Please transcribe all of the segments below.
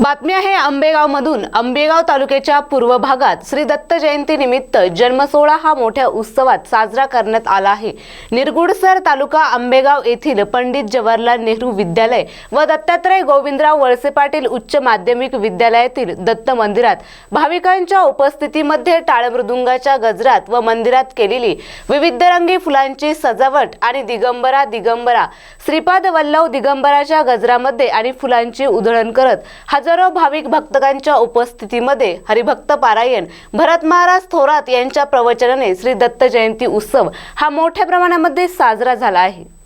बातमी आहे आंबेगावमधून. आंबेगाव तालुक्याच्या पूर्व भागात श्री दत्त जयंती निमित्त जन्मसोहळा हा मोठ्या उत्सवात साजरा करण्यात आला आहे. निरगुडसर तालुका आंबेगाव येथील पंडित जवाहरलाल नेहरू विद्यालय व दत्तात्रय गोविंदराव वळसे पाटील उच्च माध्यमिक विद्यालयातील दत्त मंदिरात भाविकांच्या उपस्थितीमध्ये टाळमृदुंगाच्या गजरात व मंदिरात केलेली विविध रंगी फुलांची सजावट आणि दिगंबरा दिगंबरा श्रीपाद वल्लभ दिगंबराच्या गजरामध्ये आणि फुलांची उधळण करत हजारो भाविक भक्तकांच्या उपस्थितीमध्ये हरिभक्त पारायण भरत महाराज थोरात यांच्या प्रवचनाने श्री दत्त जयंती उत्सव हा मोठ्या प्रमाणामध्ये साजरा झाला आहे.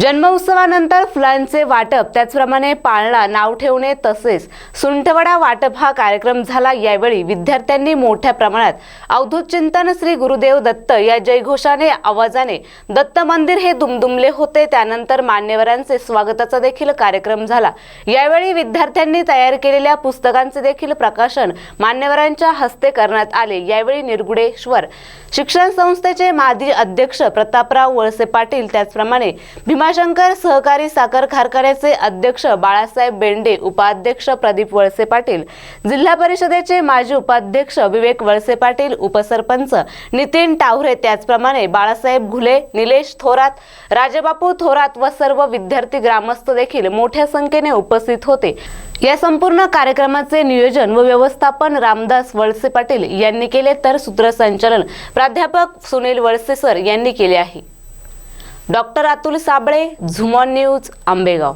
जन्मोत्सवानंतर फुलांचे वाटप त्याचप्रमाणे पाळणा नाव ठेवणे तसेच सुंठवडा वाटप हा कार्यक्रम झाला. यावेळी विद्यार्थ्यांनी मोठ्या प्रमाणात अवधूत चिंतन श्री गुरुदेव दत्त या जयघोषाने आवाजाने दत्त मंदिर हे दुमदुमले होते. त्यानंतर मान्यवरांचे स्वागताचा देखील कार्यक्रम झाला. यावेळी विद्यार्थ्यांनी तयार केलेल्या पुस्तकांचे देखील प्रकाशन मान्यवरांच्या हस्ते करण्यात आले. यावेळी निर्गुडेश्वर शिक्षण संस्थेचे माजी अध्यक्ष प्रतापराव वळसे पाटील त्याचप्रमाणे भीमाशंकर सहकारी साखर कारखान्याचे अध्यक्ष बाळासाहेब बेंडे उपाध्यक्ष प्रदीप वळसे पाटील जिल्हा परिषदेचे माजी उपाध्यक्ष विवेक वळसे पाटील उपसरपंच नितीन टावरे त्याचप्रमाणे बाळासाहेब घुले निलेश थोरात राजबापू थोरात व सर्व विद्यार्थी ग्रामस्थ देखील मोठ्या संख्येने उपस्थित होते. या संपूर्ण कार्यक्रमाचे नियोजन व व्यवस्थापन रामदास वळसे पाटील यांनी केले तर सूत्रसंचालन प्राध्यापक सुनील वळसे सर यांनी केले आहे. डॉक्टर अतुल साबळे झुमॉन न्यूज आंबेगाव.